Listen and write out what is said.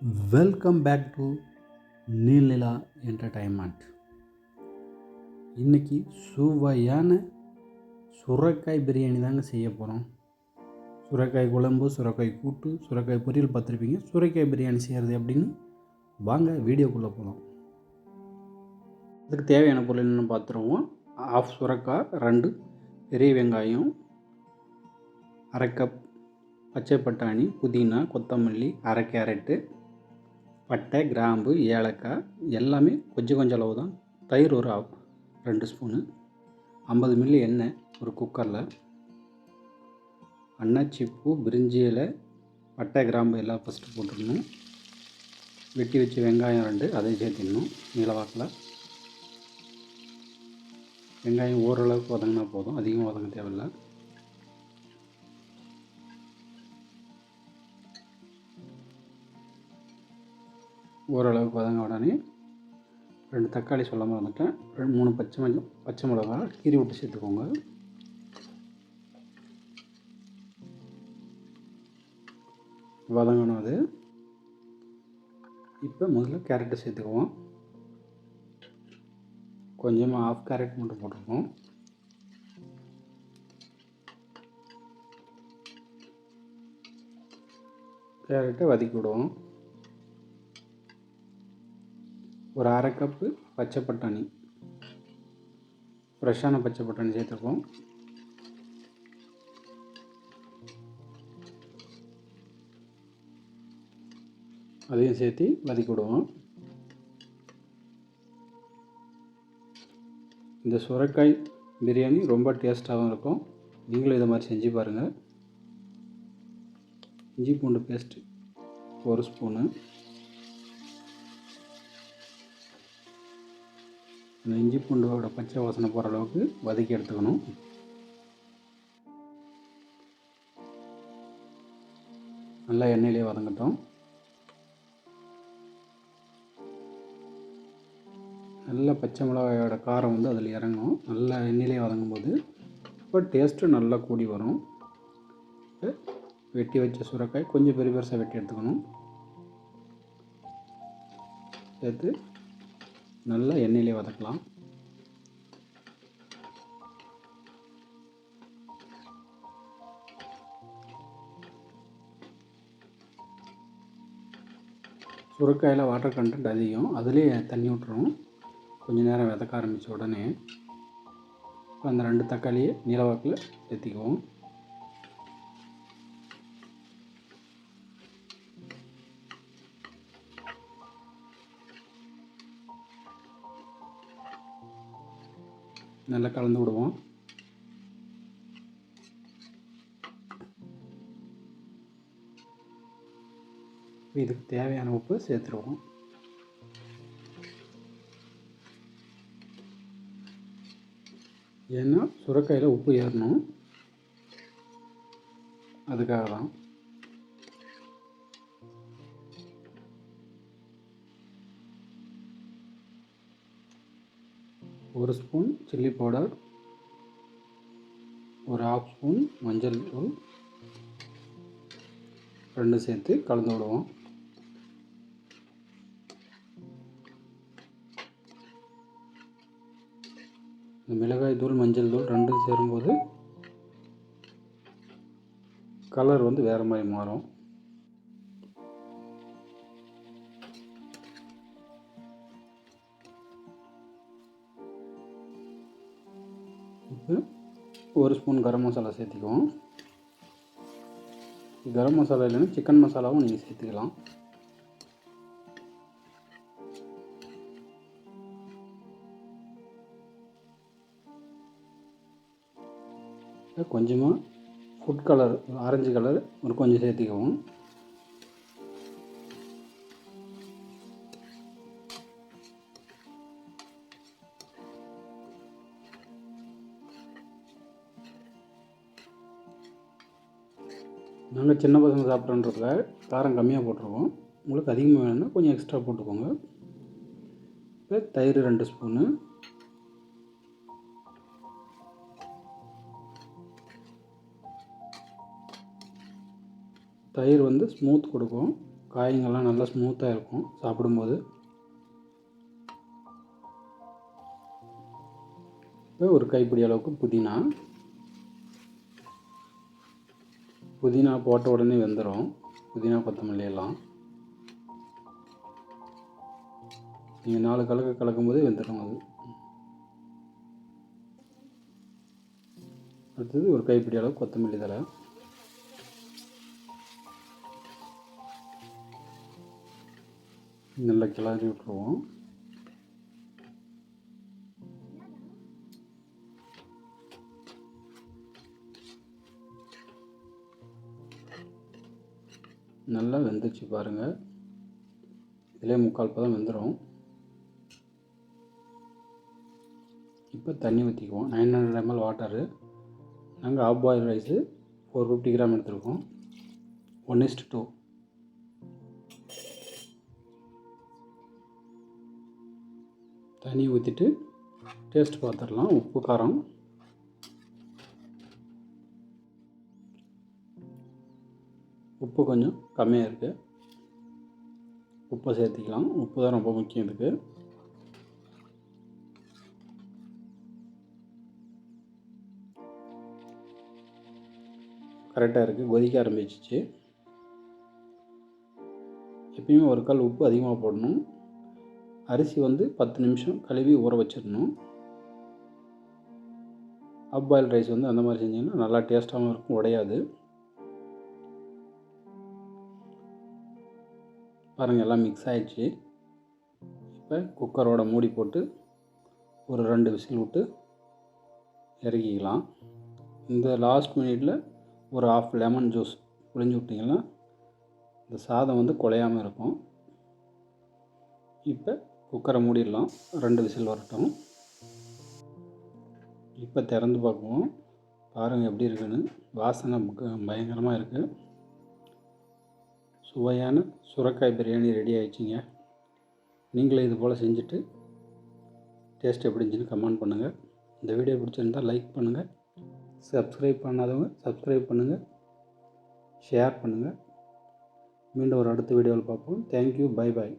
Welcome back to Neelnila entertainment இன்றைக்கி சுவையான சுரக்காய் பிரியாணி தாங்க செய்ய போகிறோம் சுரக்காய் குழம்பு சுரக்காய் கூட்டு சுரக்காய் பொரியல் பார்த்துருப்பீங்க. சுரைக்காய் பிரியாணி செய்கிறது அப்படின்னு வாங்க வீடியோக்குள்ளே போகலாம் அதுக்கு தேவையான பொருள் என்னென்னு பார்த்துருவோம். ஆஃப் சுரக்காய் ரெண்டு பெரிய வெங்காயம் அரை கப் பச்சை பட்டாணி புதினா கொத்தமல்லி அரை கேரட்டு பட்டை கிராம்பு ஏலக்காய் எல்லாமே கொஞ்சம் கொஞ்சம் அளவு தான் தயிர் ஒரு ரெண்டு ஸ்பூனு. ஐம்பது மில்லி எண்ணெய் ஒரு குக்கரில். அன்னாச்சிப்பூ பிரிஞ்சி இலை பட்டை கிராம்பு எல்லாம் ஃபஸ்ட்டு போட்டுடணும் வெட்டி வச்ச வெங்காயம் ரெண்டு அதையும் சேர்த்திடணும் நீளவாக்கில் வெங்காயம் ஓரளவுக்கு வதங்கினா போதும். அதிகமாக வதங்க தேவையில்லை. ஓரளவுக்கு வதங்க உடனே ரெண்டு தக்காளி சொல்ல மறந்துட்டேன் ரெண்டு மூணு பச்சை மஞ்சள் பச்சை மிளகா கீரி விட்டு சேர்த்துக்கோங்க. வதங்கணும் அது. இப்போ முதல்ல கேரட்டை சேர்த்துக்குவோம். கொஞ்சமாக ஆஃப் கேரட் மட்டும் போட்டிருக்கோம் கேரட்டை வதக்கி விடுவோம். ஒரு அரை கப்பு பச்சை பட்டாணி. ஃப்ரெஷ்ஷான பச்சை பட்டாணி சேர்த்துருக்கோம். அதையும் சேர்த்து வதக்கி விடுவோம். இந்த சுரைக்காய் பிரியாணி ரொம்ப டேஸ்ட்டாகவும் இருக்கும். நீங்களும் இதை மாதிரி செஞ்சு பாருங்கள் இஞ்சி பூண்டு பேஸ்ட்டு ஒரு ஸ்பூனு இந்த இஞ்சி பூண்டோட பச்சை வாசனை போகிற அளவுக்கு வதக்கி எடுத்துக்கணும். நல்லா எண்ணெயிலே வதங்கட்டும். நல்லா பச்சை மிளகாயோட காரம் வந்து அதில் இறங்கும் நல்லா எண்ணெயிலே வதங்கும் போது இப்போ டேஸ்ட்டு நல்லா கூடி வரும். வெட்டி வச்ச சுரைக்காய் கொஞ்சம் பெரிய பெருசாக வெட்டி எடுத்துக்கணும். சேர்த்து நல்லா எண்ணெயிலே வதக்கலாம். சுரக்காயில் வாட்டர் கண்டென்ட் அதிகம். அதுலேயே தண்ணி விட்டுரும் கொஞ்சம் நேரம் விதக்க ஆரம்பித்த உடனே இப்போ அந்த ரெண்டு தக்காளியை நீளவாக்கில் ஏற்றிக்குவோம் நல்லா கலந்து விடுவோம். இதுக்கு தேவையான உப்பு சேர்த்துருவோம். ஏன்னா சுரக்காயில் உப்பு ஏறணும். அதுக்காக தான் ஒரு ஸ்பூன் சில்லி பவுடர் ஒரு ஹாஃப் ஸ்பூன் மஞ்சள் தூள் ரெண்டு சேர்த்து கலந்து விடுவோம். இந்த மிளகாய் தூள் மஞ்சள் தூள் ரெண்டும் சேரும்போது கலர் வந்து வேறு மாதிரி மாறும். அளவுக்கு ஒரு ஸ்பூன் கரம் மசாலா சேர்த்துக்குவோம். கரம் மசாலா இல்லைன்னா சிக்கன் மசாலாவும் நீங்கள் சேர்த்துக்கலாம். கொஞ்சமாக ஃபுட் கலர் ஆரஞ்சு கலர் ஒரு கொஞ்சம் சேர்த்துக்குவோம். நாங்கள் சின்ன பசங்க சாப்பிட்றன்றதுல காரம் கம்மியாக போட்டிருக்கோம். உங்களுக்கு அதிகமாக வேணும்னா கொஞ்சம் எக்ஸ்ட்ரா போட்டுக்கோங்க. இப்போ தயிர் ரெண்டு ஸ்பூனு தயிர் வந்து ஸ்மூத் கொடுக்கும். காய்ங்கள்லாம் நல்லா ஸ்மூத்தாக இருக்கும் சாப்பிடும்போது. இப்போ ஒரு கைப்பிடி அளவுக்கு புதினா. புதினா போட்ட உடனே வெந்துடும் புதினா கொத்தமல்லி எல்லாம். நீங்கள் நாலு கலக்க கலக்கும்போது வெந்துடும் அது. அடுத்தது ஒரு கைப்பிடி அளவு கொத்தமல்லி தலை நல்லா கிளறி விட்டுருவோம். நல்லா வெந்துச்சு பாருங்கள் இதிலே முக்கால் பதம் வெந்துடும் இப்போ தண்ணி ஊற்றிக்குவோம் நைன் ஹண்ட்ரட் எம்எல் வாட்டரு. நாங்கள் half boil rice four fifty gram எடுத்துருக்கோம். ஒன் இஸ்ட் டூ தண்ணி ஊற்றிட்டு டேஸ்ட் பார்த்துடலாம் உப்பு காரம். உப்பு கொஞ்சம் கம்மியாக இருக்குது உப்பை சேர்த்திக்கலாம். உப்பு தான் ரொம்ப முக்கியம் இதுக்கு. கரெக்டாக இருக்குது கொதிக்க ஆரம்பிச்சிச்சு. எப்பயுமே ஒரு கால் உப்பு அதிகமாக போடணும். அரிசி வந்து பத்து நிமிஷம் கழுவி ஊற வச்சிடணும். அப் பாயில் ரைஸ் வந்து அந்த மாதிரி செஞ்சிங்கன்னா நல்லா டேஸ்ட்டாகவும் இருக்கும் உடையாது. பாருங்கள் எல்லாம் மிக்ஸ் ஆகிடுச்சு இப்போ குக்கரோட மூடி போட்டு ஒரு ரெண்டு விசில் விட்டு இறக்கிக்கலாம். இந்த லாஸ்ட் மினிட்டில் ஒரு ஆஃப் லெமன் ஜூஸ் புழிஞ்சு விட்டிங்கன்னா இந்த சாதம் வந்து குலையாமல் இருக்கும். இப்போ குக்கரை மூடிடலாம். ரெண்டு விசில் வரட்டும். இப்போ திறந்து பார்க்குவோம் பாருங்கள் எப்படி இருக்குன்னு. வாசனை பயங்கரமாக இருக்குது சுவையான சுரக்காய் பிரியாணி ரெடி ஆகிடுச்சிங்க நீங்களே இது போல் செஞ்சுட்டு டேஸ்ட் எப்படி இருந்துச்சுன்னு கமெண்ட் பண்ணுங்கள் இந்த வீடியோ பிடிச்சிருந்தால் லைக் பண்ணுங்கள் சப்ஸ்கிரைப் பண்ணாதவங்க சப்ஸ்கிரைப் பண்ணுங்கள் ஷேர் பண்ணுங்கள் மீண்டும் ஒரு அடுத்த வீடியோவில் பார்ப்போம். Thank you bye bye